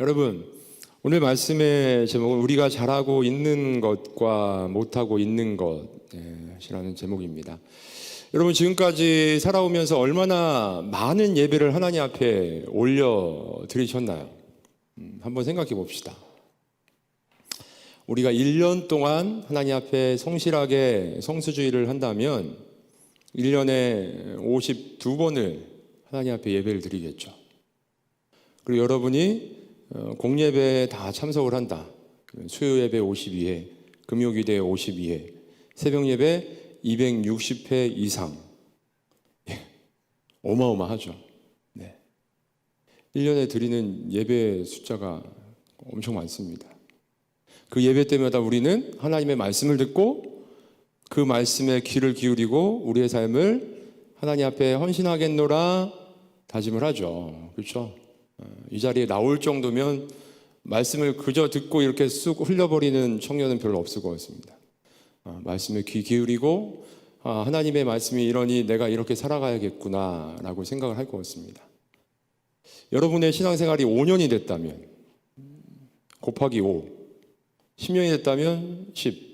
여러분, 오늘 말씀의 제목은 우리가 잘하고 있는 것과 못하고 있는 것이라는 제목입니다. 여러분, 지금까지 살아오면서 얼마나 많은 예배를 하나님 앞에 올려드리셨나요? 음, 한번 생각해 봅시다. 우리가 1년 동안 하나님 앞에 성실하게 성수주의를 한다면 1년에 52번을 하나님 앞에 예배를 드리겠죠. 그리고 여러분이 어, 공예배에 다 참석을 한다. 수요예배 52회, 금요기대 52회, 새벽예배 260회 이상. 예, 어마어마하죠. 네. 1년에 드리는 예배 숫자가 엄청 많습니다. 그 예배 때마다 우리는 하나님의 말씀을 듣고 그 말씀에 귀를 기울이고 우리의 삶을 하나님 앞에 헌신하겠노라 다짐을 하죠. 그렇죠? 이 자리에 나올 정도면 말씀을 그저 듣고 이렇게 쑥 흘려버리는 청년은 별로 없을 것 같습니다. 아, 말씀에 귀 기울이고 아, 하나님의 말씀이 이러니 내가 이렇게 살아가야겠구나라고 생각을 할 것 같습니다. 여러분의 신앙생활이 5년이 됐다면 곱하기 5, 10년이 됐다면 10.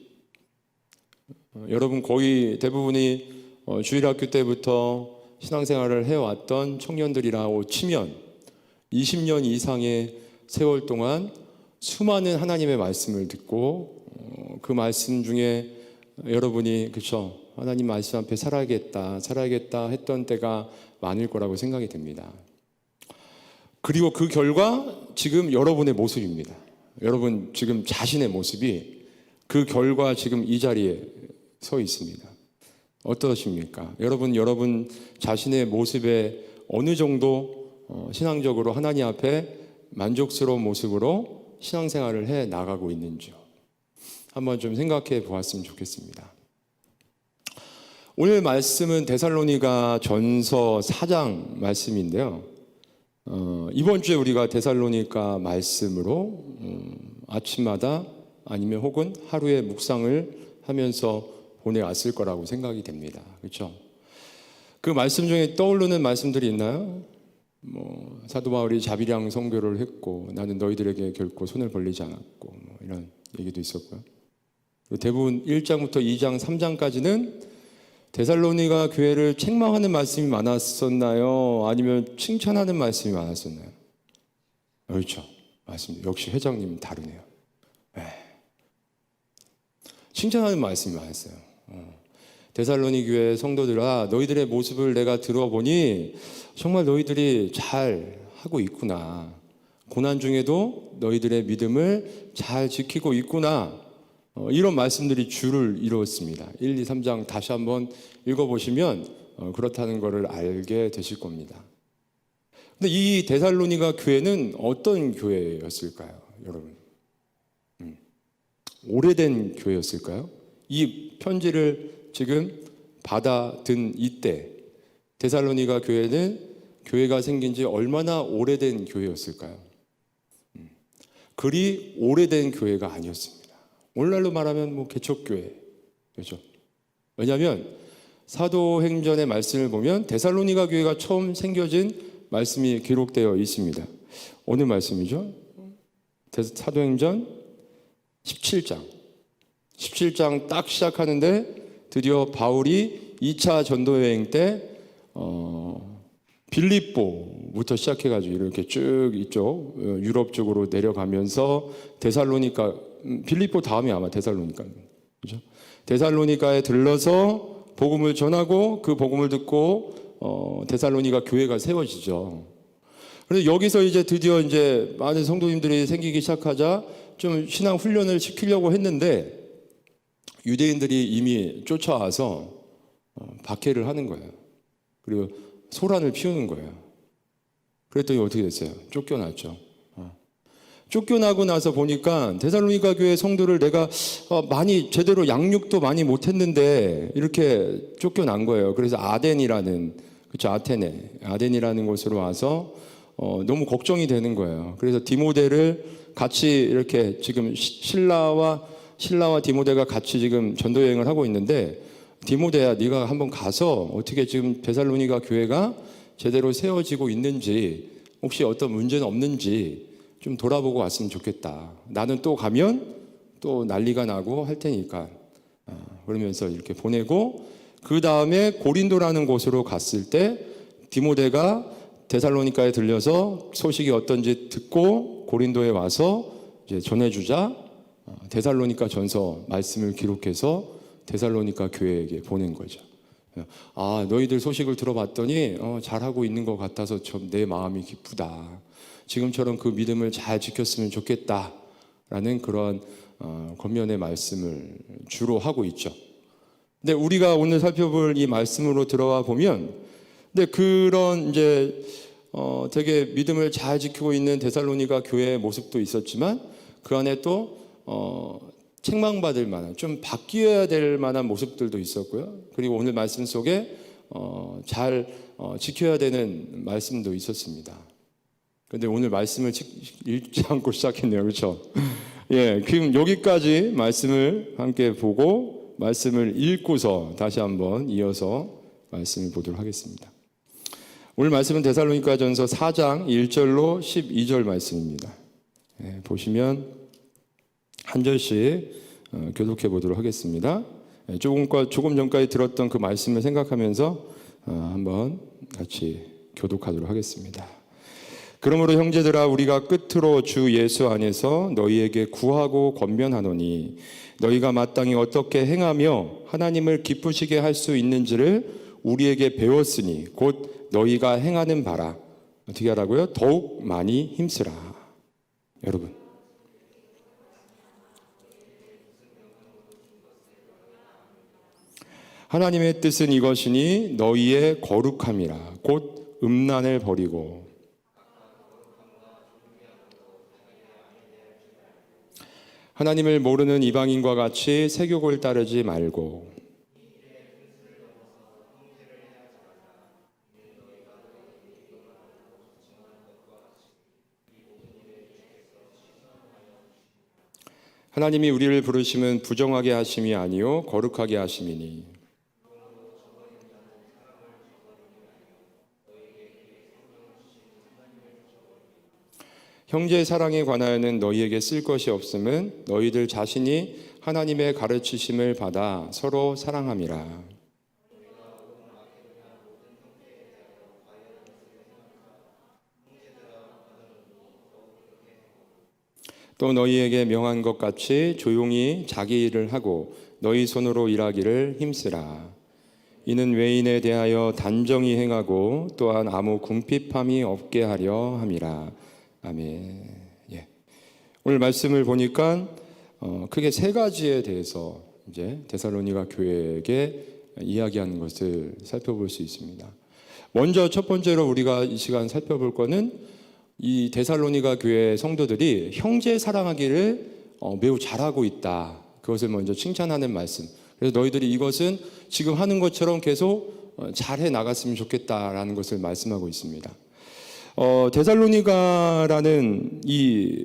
어, 여러분 거의 대부분이 어, 주일학교 때부터 신앙생활을 해왔던 청년들이라고 치면 20년 이상의 세월 동안 수많은 하나님의 말씀을 듣고 어, 그 말씀 중에 여러분이 그렇죠 하나님 말씀 앞에 살아야겠다 살아야겠다 했던 때가 많을 거라고 생각이 됩니다. 그리고 그 결과 지금 여러분의 모습입니다. 여러분 지금 자신의 모습이 그 결과 지금 이 자리에 서 있습니다. 어떠십니까? 여러분 여러분 자신의 모습에 어느 정도 어, 신앙적으로 하나님 앞에 만족스러운 모습으로 신앙생활을 해 나가고 있는지요. 한번 좀 생각해 보았으면 좋겠습니다. 오늘 말씀은 데살로니가 전서 4장 말씀인데요. 어, 이번 주에 우리가 데살로니가 말씀으로 음, 아침마다 아니면 혹은 하루에 묵상을 하면서 보내왔을 거라고 생각이 됩니다. 그렇죠? 그 말씀 중에 떠오르는 말씀들이 있나요? 뭐 사도 바울이 자비량 선교를 했고 나는 너희들에게 결코 손을 벌리지 않았고 뭐 이런 얘기도 있었고요. 대부분 1장부터 2장, 3장까지는 데살로니가 교회를 책망하는 말씀이 많았었나요? 아니면 칭찬하는 말씀이 많았었나요? 그렇죠. 맞습니다. 역시 회장님 다르네요. 네. 칭찬하는 말씀이 많았어요. 어. 데살로니 교회 성도들아 너희들의 모습을 내가 들어보니 정말 너희들이 잘 하고 있구나. 고난 중에도 너희들의 믿음을 잘 지키고 있구나. 어, 이런 말씀들이 줄을 이루었습니다. 1, 2, 3장 다시 한번 읽어보시면 어, 그렇다는 것을 알게 되실 겁니다. 근데 이 데살로니가 교회는 어떤 교회였을까요, 여러분? 음, 오래된 교회였을까요? 이 편지를 지금 받아든 이때 데살로니가 교회는 교회가 생긴 지 얼마나 오래된 교회였을까요? 음, 그리 오래된 교회가 아니었습니다. 오늘날로 말하면 뭐 개척교회. 그렇죠? 왜냐하면 사도행전의 말씀을 보면 데살로니가 교회가 처음 생겨진 말씀이 기록되어 있습니다. 어느 말씀이죠? 사도행전 17장. 17장 딱 시작하는데 드디어 바울이 2차 전도 여행 때 어, 빌립보부터 시작해가지고 이렇게 쭉 이쪽 어, 유럽 쪽으로 내려가면서 데살로니카 음, 빌립보 다음이 아마 데살로니카 그죠? 데살로니카에 들러서 복음을 전하고 그 복음을 듣고 어, 데살로니가 교회가 세워지죠. 그래서 여기서 이제 드디어 이제 많은 성도님들이 생기기 시작하자 좀 신앙 훈련을 시키려고 했는데 유대인들이 이미 쫓아와서 어, 박해를 하는 거예요. 그리고 소란을 피우는 거예요. 그랬더니 어떻게 됐어요? 쫓겨났죠. 어. 쫓겨나고 나서 보니까 데살로니가 교회 성도를 내가 어, 많이 제대로 양육도 많이 못했는데 이렇게 쫓겨난 거예요. 그래서 아덴이라는 그렇죠 아테네 아덴이라는 곳으로 와서 어, 너무 걱정이 되는 거예요. 그래서 디모데를 같이 이렇게 지금 신라와 신라와 디모데가 같이 지금 전도 여행을 하고 있는데 디모데야 네가 한번 가서 어떻게 지금 데살로니가 교회가 제대로 세워지고 있는지 혹시 어떤 문제는 없는지 좀 돌아보고 왔으면 좋겠다. 나는 또 가면 또 난리가 나고 할 테니까 어, 그러면서 이렇게 보내고 그 다음에 고린도라는 곳으로 갔을 때 디모데가 데살로니카에 들려서 소식이 어떤지 듣고 고린도에 와서 이제 전해주자 어, 데살로니카 전서 말씀을 기록해서 데살로니카 교회에게 보낸 거죠. 아 너희들 소식을 들어봤더니 어, 잘하고 있는 것 같아서 좀 내 마음이 기쁘다. 지금처럼 그 믿음을 잘 지켰으면 좋겠다 라는 그런 어, 권면의 말씀을 주로 하고 있죠. 근데 우리가 오늘 살펴볼 이 말씀으로 들어와 보면, 근데 그런 이제 어, 되게 믿음을 잘 지키고 있는 데살로니가 교회의 모습도 있었지만 그 안에 또 어, 책망받을 만한 좀 바뀌어야 될 만한 모습들도 있었고요. 그리고 오늘 말씀 속에 어, 잘 어, 지켜야 되는 말씀도 있었습니다. 근데 오늘 말씀을 직- 읽지 않고 시작했네요. 그렇죠? 예, 지금 여기까지 말씀을 함께 보고 말씀을 읽고서 다시 한번 이어서 말씀을 보도록 하겠습니다. 오늘 말씀은 데살로니가 전서 4장 1절로 12절 말씀입니다. 예, 보시면 한 절씩 어, 교독해 보도록 하겠습니다. 예, 조금, 조금 전까지 들었던 그 말씀을 생각하면서 어, 한번 같이 교독하도록 하겠습니다. 그러므로 형제들아 우리가 끝으로 주 예수 안에서 너희에게 구하고 권면하노니 너희가 마땅히 어떻게 행하며 하나님을 기쁘시게 할 수 있는지를 우리에게 배웠으니 곧 너희가 행하는 바라 어떻게 하라고요? 더욱 많이 힘쓰라. 여러분 하나님의 뜻은 이것이니 너희의 거룩함이라. 곧 음란을 버리고. 하나님을 모르는 이방인과 같이 세욕을 따르지 말고. 하나님이 우리를 부르심은 부정하게 하심이 아니요 거룩하게 하심이니 형제 사랑에 관하여는 너희에게 쓸 것이 없음은 너희들 자신이 하나님의 가르치심을 받아 서로 사랑함이라. 또 너희에게 명한 것 같이 조용히 자기 일을 하고 너희 손으로 일하기를 힘쓰라. 이는 외인에 대하여 단정히 행하고 또한 아무 궁핍함이 없게 하려 함이라. 아멘. 예. 오늘 말씀을 보니까 어, 크게 세 가지에 대해서 이제 데살로니가 교회에게 이야기하는 것을 살펴볼 수 있습니다. 먼저 첫 번째로 우리가 이 시간 살펴볼 거는 이 데살로니가 교회 성도들이 형제 사랑하기를 어, 매우 잘하고 있다. 그것을 먼저 칭찬하는 말씀. 그래서 너희들이 이것은 지금 하는 것처럼 계속 어, 잘해 나갔으면 좋겠다라는 것을 말씀하고 있습니다. 어, 데살로니가라는 이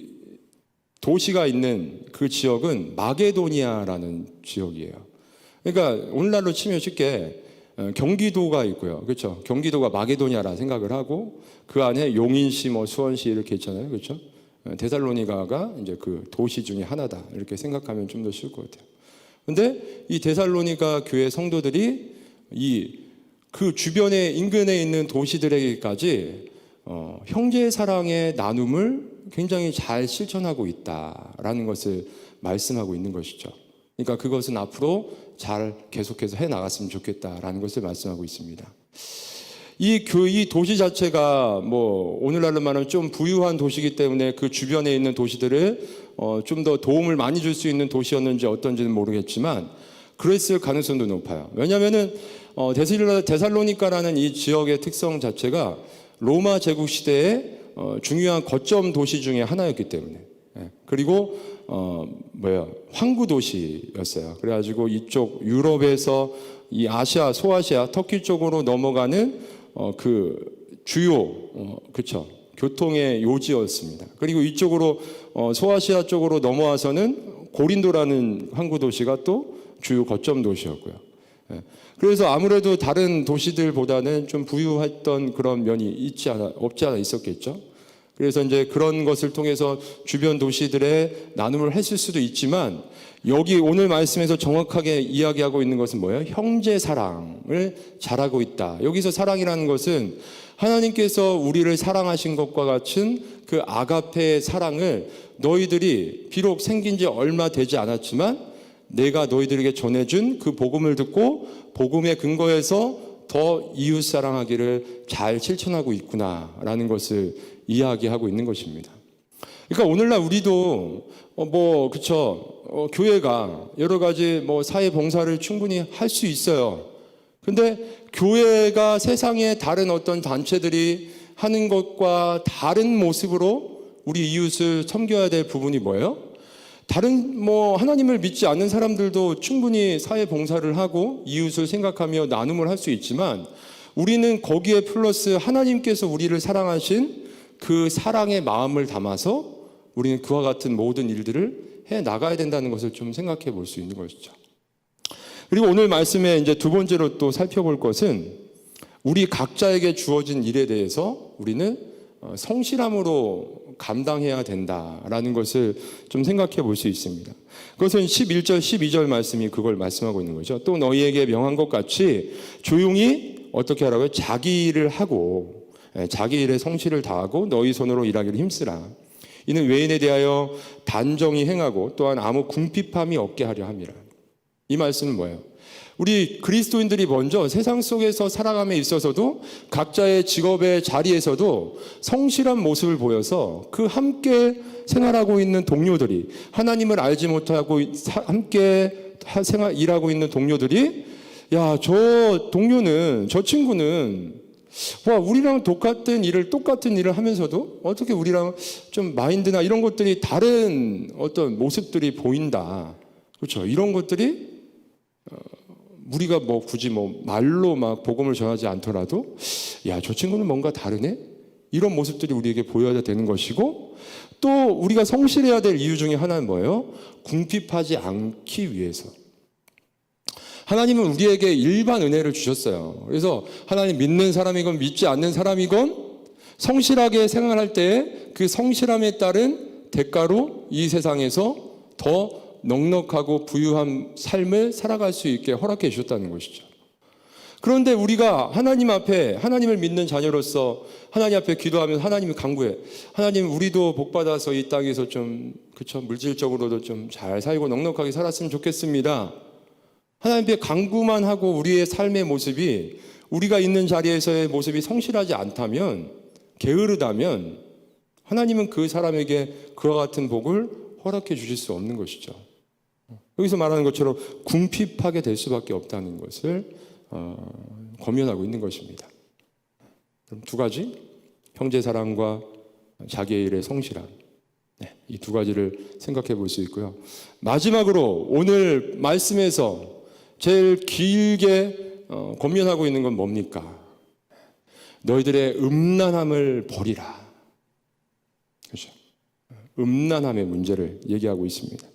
도시가 있는 그 지역은 마게도니아라는 지역이에요. 그러니까 오늘날로 치면 쉽게 어, 경기도가 있고요. 그렇죠? 경기도가 마게도니아라 생각을 하고 그 안에 용인시, 뭐 수원시 이렇게 있잖아요. 그렇죠? 어, 데살로니가가 이제 그 도시 중에 하나다. 이렇게 생각하면 좀 더 쉬울 것 같아요. 근데 이 데살로니가 교회 성도들이 이 그 주변에 인근에 있는 도시들에게까지 어, 형제 사랑의 나눔을 굉장히 잘 실천하고 있다라는 것을 말씀하고 있는 것이죠. 그러니까 그것은 앞으로 잘 계속해서 해 나갔으면 좋겠다라는 것을 말씀하고 있습니다. 이 교, 이 도시 자체가 뭐 오늘날로 말하면 좀 부유한 도시이기 때문에 그 주변에 있는 도시들을 어, 좀 더 도움을 많이 줄 수 있는 도시였는지 어떤지는 모르겠지만 그랬을 가능성도 높아요. 왜냐하면은 어, 데살로- 데살로니카라는 이 지역의 특성 자체가 로마 제국 시대의 어, 중요한 거점 도시 중에 하나였기 때문에 예. 그리고 어 뭐야 황구 도시였어요. 그래가지고 이쪽 유럽에서 이 아시아 소아시아 터키 쪽으로 넘어가는 어 그 주요 어 그쵸 교통의 요지였습니다. 그리고 이쪽으로 어 소아시아 쪽으로 넘어와서는 고린도라는 항구 도시가 또 주요 거점 도시였고요. 예. 그래서 아무래도 다른 도시들보다는 좀 부유했던 그런 면이 있지 않아 없지 않아 있었겠죠. 그래서 이제 그런 것을 통해서 주변 도시들의 나눔을 했을 수도 있지만 여기 오늘 말씀에서 정확하게 이야기하고 있는 것은 뭐예요? 형제 사랑을 잘하고 있다. 여기서 사랑이라는 것은 하나님께서 우리를 사랑하신 것과 같은 그 아가페의 사랑을 너희들이 비록 생긴 지 얼마 되지 않았지만 내가 너희들에게 전해준 그 복음을 듣고 복음의 근거에서 더 이웃 사랑하기를 잘 실천하고 있구나라는 것을 이야기하고 있는 것입니다. 그러니까 오늘날 우리도 어, 뭐 그쵸 어, 교회가 여러 가지 뭐 사회 봉사를 충분히 할 수 있어요. 근데 교회가 세상의 다른 어떤 단체들이 하는 것과 다른 모습으로 우리 이웃을 섬겨야 될 부분이 뭐예요? 다른 뭐 하나님을 믿지 않는 사람들도 충분히 사회 봉사를 하고 이웃을 생각하며 나눔을 할 수 있지만 우리는 거기에 플러스 하나님께서 우리를 사랑하신 그 사랑의 마음을 담아서 우리는 그와 같은 모든 일들을 해 나가야 된다는 것을 좀 생각해 볼 수 있는 것이죠. 그리고 오늘 말씀에 이제 두 번째로 또 살펴볼 것은 우리 각자에게 주어진 일에 대해서 우리는 어, 성실함으로 감당해야 된다라는 것을 좀 생각해 볼 수 있습니다. 그것은 11절, 12절 말씀이 그걸 말씀하고 있는 거죠. 또 너희에게 명한 것 같이 조용히 어떻게 하라고요? 자기 일을 하고 예, 자기 일에 성실을 다하고 너희 손으로 일하기를 힘쓰라. 이는 외인에 대하여 단정히 행하고 또한 아무 궁핍함이 없게 하려 함이라. 이 말씀은 뭐예요? 우리 그리스도인들이 먼저 세상 속에서 살아감에 있어서도 각자의 직업의 자리에서도 성실한 모습을 보여서 그 함께 생활하고 있는 동료들이 하나님을 알지 못하고 사- 함께 하- 생활 일하고 있는 동료들이 야 저 동료는 저 친구는 와 우리랑 똑같은 일을 똑같은 일을 하면서도 어떻게 우리랑 좀 마인드나 이런 것들이 다른 어떤 모습들이 보인다. 그렇죠? 이런 것들이 우리가 뭐 굳이 뭐 말로 막 복음을 전하지 않더라도 야 저 친구는 뭔가 다르네 이런 모습들이 우리에게 보여야 되는 것이고 또 우리가 성실해야 될 이유 중에 하나는 뭐예요? 궁핍하지 않기 위해서 하나님은 우리에게 일반 은혜를 주셨어요. 그래서 하나님 믿는 사람이건 믿지 않는 사람이건 성실하게 생활할 때 그 성실함에 따른 대가로 이 세상에서 더 넉넉하고 부유한 삶을 살아갈 수 있게 허락해 주셨다는 것이죠. 그런데 우리가 하나님 앞에 하나님을 믿는 자녀로서 하나님 앞에 기도하면 하나님이 강구해. 하나님 우리도 복 받아서 이 땅에서 좀 그쵸 물질적으로도 좀 잘 살고 넉넉하게 살았으면 좋겠습니다. 하나님 앞에 강구만 하고 우리의 삶의 모습이 우리가 있는 자리에서의 모습이 성실하지 않다면 게으르다면 하나님은 그 사람에게 그와 같은 복을 허락해 주실 수 없는 것이죠. 여기서 말하는 것처럼 궁핍하게 될 수밖에 없다는 것을 어, 권면하고 있는 것입니다. 그럼 두 가지 형제 사랑과 자기의 일의 성실함 네, 이 두 가지를 생각해 볼 수 있고요. 마지막으로 오늘 말씀에서 제일 길게 어, 권면하고 있는 건 뭡니까? 너희들의 음란함을 버리라. 그렇죠? 음란함의 문제를 얘기하고 있습니다.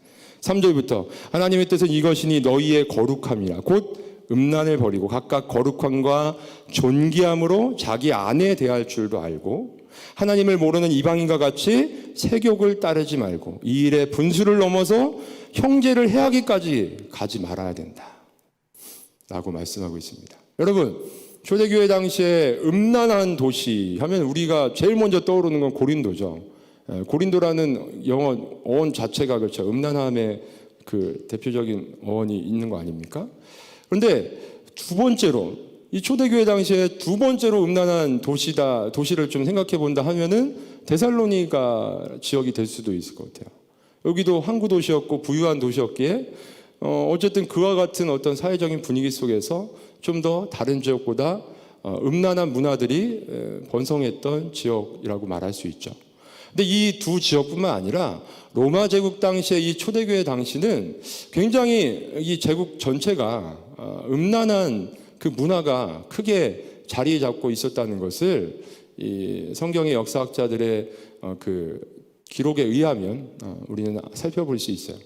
3절부터 하나님의 뜻은 이것이니 너희의 거룩함이라 곧 음란을 버리고 각각 거룩함과 존귀함으로 자기 아내 대할 줄도 알고 하나님을 모르는 이방인과 같이 세욕을 따르지 말고 이 일의 분수를 넘어서 형제를 해하기까지 가지 말아야 된다. 라고 말씀하고 있습니다. 여러분, 초대교회 당시에 음란한 도시 하면 우리가 제일 먼저 떠오르는 건 고린도죠. 예, 고린도라는 영어 어원 자체가 그렇죠. 음란함의 그 대표적인 어원이 있는 거 아닙니까? 그런데 두 번째로 이 초대교회 당시에 두 번째로 음란한 도시다 도시를 좀 생각해 본다 하면은 데살로니가 지역이 될 수도 있을 것 같아요. 여기도 항구 도시였고 부유한 도시였기에 어, 어쨌든 그와 같은 어떤 사회적인 분위기 속에서 좀 더 다른 지역보다 어, 음란한 문화들이 에, 번성했던 지역이라고 말할 수 있죠. 근데 이 두 지역뿐만 아니라 로마 제국 당시에 이 초대교회 당시는 굉장히 이 제국 전체가 어, 음란한 그 문화가 크게 자리 잡고 있었다는 것을 이 성경의 역사학자들의 어, 그 기록에 의하면 어, 우리는 살펴볼 수 있어요.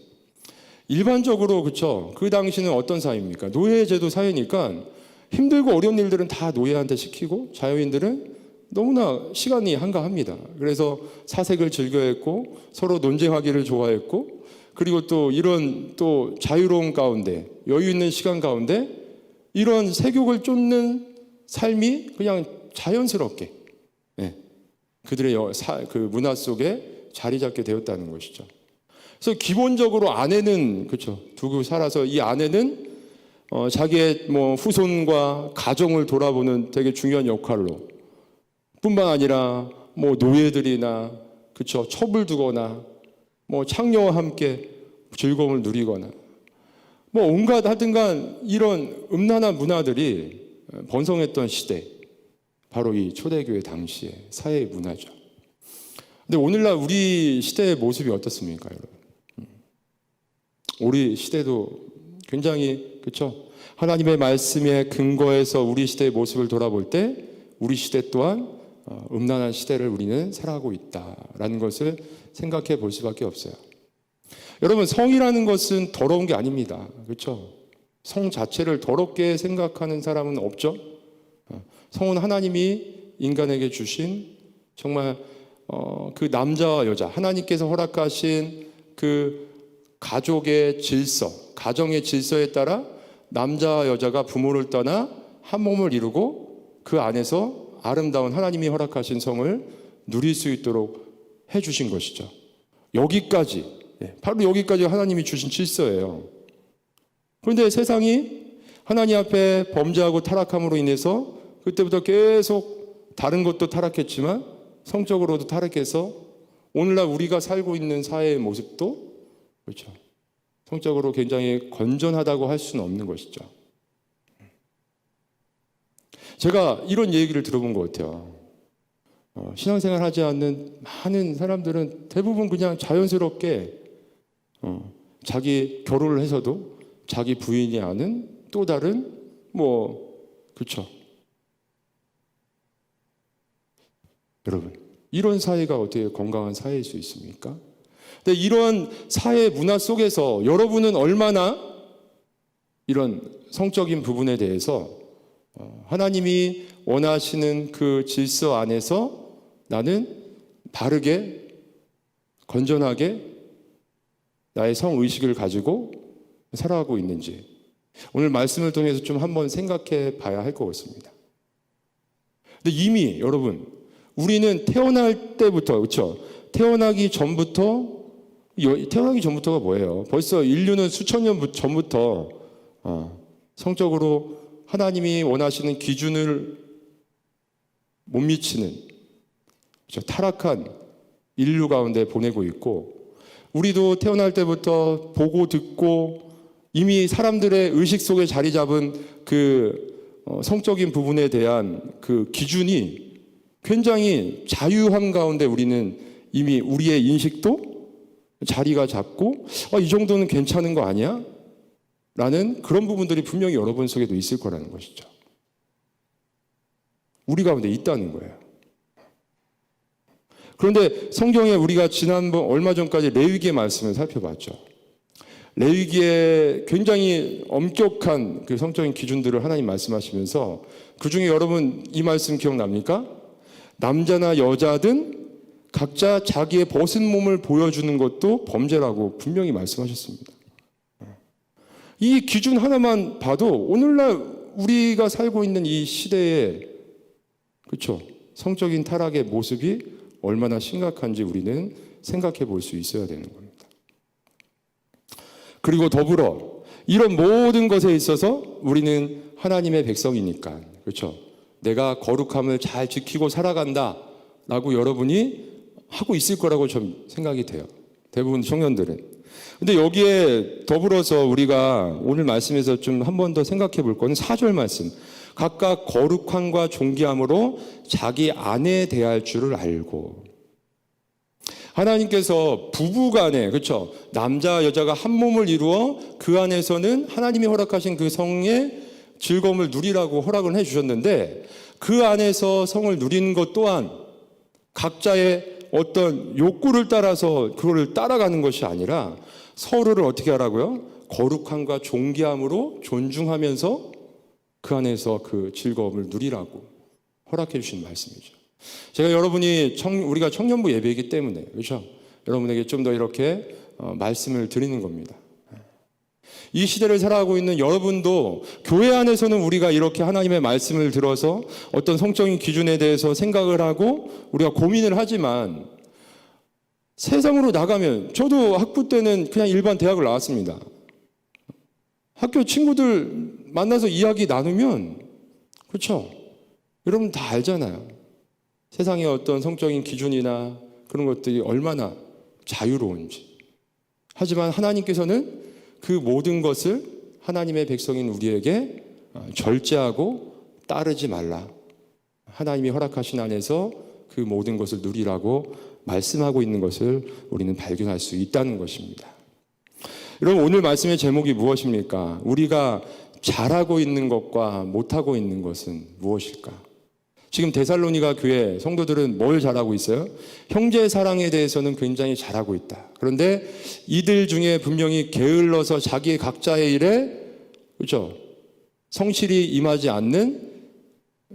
일반적으로 그쵸 그 당시는 어떤 사회입니까? 노예제도 사회니까 힘들고 어려운 일들은 다 노예한테 시키고 자유인들은 너무나 시간이 한가합니다. 그래서 사색을 즐겨했고 서로 논쟁하기를 좋아했고 그리고 또 이런 또 자유로운 가운데 여유 있는 시간 가운데 이런 세욕을 쫓는 삶이 그냥 자연스럽게 예, 그들의 여- 사- 그 문화 속에 자리 잡게 되었다는 것이죠. 그래서 기본적으로 아내는 그렇죠 두고 살아서 이 아내는 어, 자기의 뭐 후손과 가정을 돌아보는 되게 중요한 역할로 뿐만 아니라 뭐 노예들이나 그쵸 첩을 두거나 뭐 창녀와 함께 즐거움을 누리거나 뭐 온갖 하여튼간 이런 음란한 문화들이 번성했던 시대 바로 이 초대교회 당시의 사회 문화죠. 근데 오늘날 우리 시대의 모습이 어떻습니까, 여러분? 음. 우리 시대도 굉장히 그렇죠. 하나님의 말씀에 근거해서 우리 시대의 모습을 돌아볼 때 우리 시대 또한 어, 음란한 시대를 우리는 살아가고 있다라는 것을 생각해 볼 수밖에 없어요. 여러분 성이라는 것은 더러운 게 아닙니다. 그렇죠? 성 자체를 더럽게 생각하는 사람은 없죠. 어, 성은 하나님이 인간에게 주신 정말 어, 그 남자와 여자 하나님께서 허락하신 그 가족의 질서, 가정의 질서에 따라 남자와 여자가 부모를 떠나 한 몸을 이루고 그 안에서 아름다운 하나님이 허락하신 성을 누릴 수 있도록 해주신 것이죠. 여기까지, 예, 바로 여기까지 하나님이 주신 질서예요. 그런데 세상이 하나님 앞에 범죄하고 타락함으로 인해서 그때부터 계속 다른 것도 타락했지만 성적으로도 타락해서 오늘날 우리가 살고 있는 사회의 모습도 그렇죠. 성적으로 굉장히 건전하다고 할 수는 없는 것이죠. 제가 이런 얘기를 들어본 것 같아요. 어, 신앙생활 하지 않는 많은 사람들은 대부분 그냥 자연스럽게 어, 자기 결혼을 해서도 자기 부인이 아는 또 다른 뭐 그렇죠. 여러분 이런 사회가 어떻게 건강한 사회일 수 있습니까? 근데 이런 사회 문화 속에서 여러분은 얼마나 이런 성적인 부분에 대해서 어, 하나님이 원하시는 그 질서 안에서 나는 바르게 건전하게 나의 성 의식을 가지고 살아가고 있는지 오늘 말씀을 통해서 좀 한번 생각해 봐야 할 것 같습니다. 근데 이미 여러분 우리는 태어날 때부터 그렇죠? 태어나기 전부터 여- 태어나기 전부터가 뭐예요? 벌써 인류는 수천 년 부- 전부터 어, 성적으로 하나님이 원하시는 기준을 못 미치는? 타락한 인류 가운데 보내고 있고 우리도 태어날 때부터 보고 듣고 이미 사람들의 의식 속에 자리 잡은 그 어, 성적인 부분에 대한 그 기준이 굉장히 자유함 가운데 우리는 이미 우리의 인식도 자리가 잡고 아, 이 정도는 괜찮은 거 아니야? 라는 그런 부분들이 분명히 여러분 속에도 있을 거라는 것이죠. 우리 가운데 있다는 거예요. 그런데 성경에 우리가 지난번 얼마 전까지 레위기의 말씀을 살펴봤죠. 레위기에 굉장히 엄격한 그 성적인 기준들을 하나님 말씀하시면서 그 중에 여러분 이 말씀 기억납니까? 남자나 여자든 각자 자기의 벗은 몸을 보여주는 것도 범죄라고 분명히 말씀하셨습니다. 이 기준 하나만 봐도 오늘날 우리가 살고 있는 이 시대에 그렇죠 성적인 타락의 모습이 얼마나 심각한지 우리는 생각해 볼 수 있어야 되는 겁니다. 그리고 더불어 이런 모든 것에 있어서 우리는 하나님의 백성이니까 그렇죠. 내가 거룩함을 잘 지키고 살아간다라고 여러분이 하고 있을 거라고 좀 생각이 돼요. 대부분 청년들은. 근데 여기에 더불어서 우리가 오늘 말씀에서 좀 한 번 더 생각해 볼 거는 사절 말씀. 각각 거룩함과 존귀함으로 자기 아내에 대할 줄을 알고 하나님께서 부부 간에 그렇죠 남자 여자가 한 몸을 이루어 그 안에서는 하나님이 허락하신 그 성의 즐거움을 누리라고 허락을 해주셨는데 그 안에서 성을 누리는 것 또한 각자의 어떤 욕구를 따라서 그거를 따라가는 것이 아니라 서로를 어떻게 하라고요? 거룩함과 존귀함으로 존중하면서 그 안에서 그 즐거움을 누리라고 허락해 주신 말씀이죠. 제가 여러분이 청, 우리가 청년부 예배이기 때문에 그렇죠? 여러분에게 좀 더 이렇게 어, 말씀을 드리는 겁니다. 이 시대를 살아가고 있는 여러분도 교회 안에서는 우리가 이렇게 하나님의 말씀을 들어서 어떤 성적인 기준에 대해서 생각을 하고 우리가 고민을 하지만 세상으로 나가면 저도 학부 때는 그냥 일반 대학을 나왔습니다. 학교 친구들 만나서 이야기 나누면 그렇죠. 여러분 다 알잖아요. 세상의 어떤 성적인 기준이나 그런 것들이 얼마나 자유로운지. 하지만 하나님께서는 그 모든 것을 하나님의 백성인 우리에게 어, 절제하고 따르지 말라. 하나님이 허락하신 안에서 그 모든 것을 누리라고 말씀하고 있는 것을 우리는 발견할 수 있다는 것입니다. 여러분 오늘 말씀의 제목이 무엇입니까? 우리가 잘하고 있는 것과 못하고 있는 것은 무엇일까? 지금 데살로니가 교회 성도들은 뭘 잘하고 있어요? 형제 사랑에 대해서는 굉장히 잘하고 있다. 그런데 이들 중에 분명히 게을러서 자기 각자의 일에 그렇죠? 성실히 임하지 않는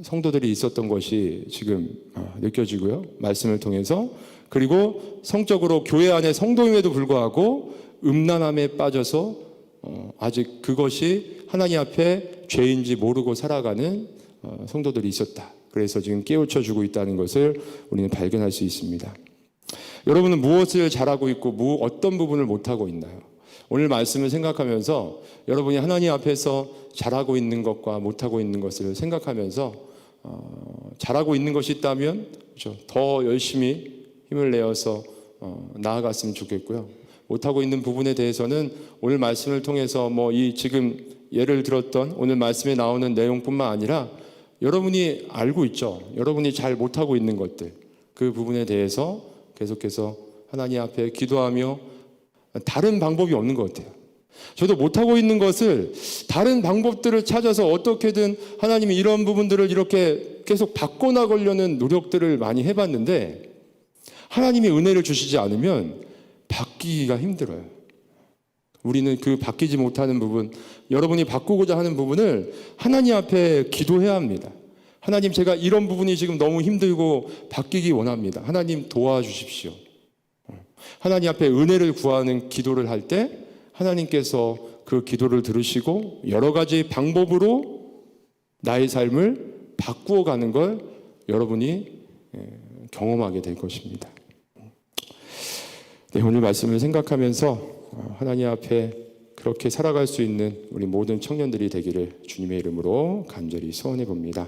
성도들이 있었던 것이 지금 어, 느껴지고요. 말씀을 통해서 그리고 성적으로 교회 안에 성도임에도 불구하고 음란함에 빠져서 어, 아직 그것이 하나님 앞에 죄인지 모르고 살아가는 어, 성도들이 있었다. 그래서 지금 깨우쳐 주고 있다는 것을 우리는 발견할 수 있습니다. 여러분은 무엇을 잘하고 있고 무 어떤 부분을 못하고 있나요? 오늘 말씀을 생각하면서 여러분이 하나님 앞에서 잘하고 있는 것과 못하고 있는 것을 생각하면서 어, 잘하고 있는 것이 있다면 그렇죠? 더 열심히 힘을 내어서 어, 나아갔으면 좋겠고요. 못하고 있는 부분에 대해서는 오늘 말씀을 통해서 뭐 이 지금 예를 들었던 오늘 말씀에 나오는 내용뿐만 아니라 여러분이 알고 있죠. 여러분이 잘 못하고 있는 것들 그 부분에 대해서 계속해서 하나님 앞에 기도하며 다른 방법이 없는 것 같아요. 저도 못하고 있는 것을 다른 방법들을 찾아서 어떻게든 하나님이 이런 부분들을 이렇게 계속 바꿔나가려는 노력들을 많이 해봤는데 하나님이 은혜를 주시지 않으면 바뀌기가 힘들어요. 우리는 그 바뀌지 못하는 부분, 여러분이 바꾸고자 하는 부분을 하나님 앞에 기도해야 합니다. 하나님, 제가 이런 부분이 지금 너무 힘들고 바뀌기 원합니다. 하나님 도와주십시오. 하나님 앞에 은혜를 구하는 기도를 할 때 하나님께서 그 기도를 들으시고 여러 가지 방법으로 나의 삶을 바꾸어 가는 걸 여러분이 예, 경험하게 될 것입니다. 네, 오늘 말씀을 생각하면서 어, 하나님 앞에 그렇게 살아갈 수 있는 우리 모든 청년들이 되기를 주님의 이름으로 간절히 소원해 봅니다.